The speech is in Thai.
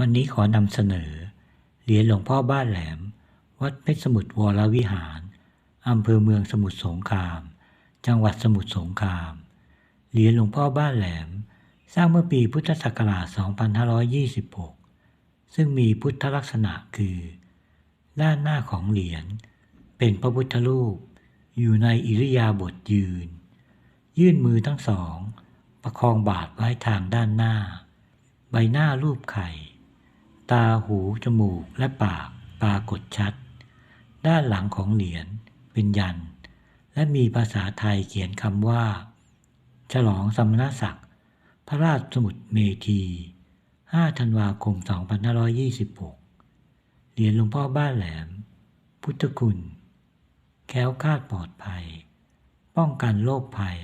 วันนี้ขอนำเสนอ เหรียญหลวงพ่อบ้านแหลม วัดเพชรสมุทรวรวิหารอำเภอเมืองสมุทรสงคราม จังหวัดสมุทรสงคราม เหรียญหลวงพ่อบ้านแหลม สร้างเมื่อปีพุทธศักราช 2526 ซึ่งมีพุทธลักษณะคือ ด้านหน้าของเหรียญ เป็นพระพุทธรูป อยู่ในอิริยาบถยืน ยื่นมือทั้งสอง ประคองบาทไว้ทางด้านหน้า ใบหน้ารูปไข่ ตาหูจมูกและปากปรากฏชัด ด้านหลังของเหรียญเป็นยัน และมีภาษาไทยเขียนคำว่า ฉลองสมณศักดิ์พระราชสมุทรเมธี 5 ธันวาคม 2526 เหรียญหลวงพ่อบ้านแหลม พุทธคุณ แคล้วคลาดปลอดภัย ป้องกันโรคภัย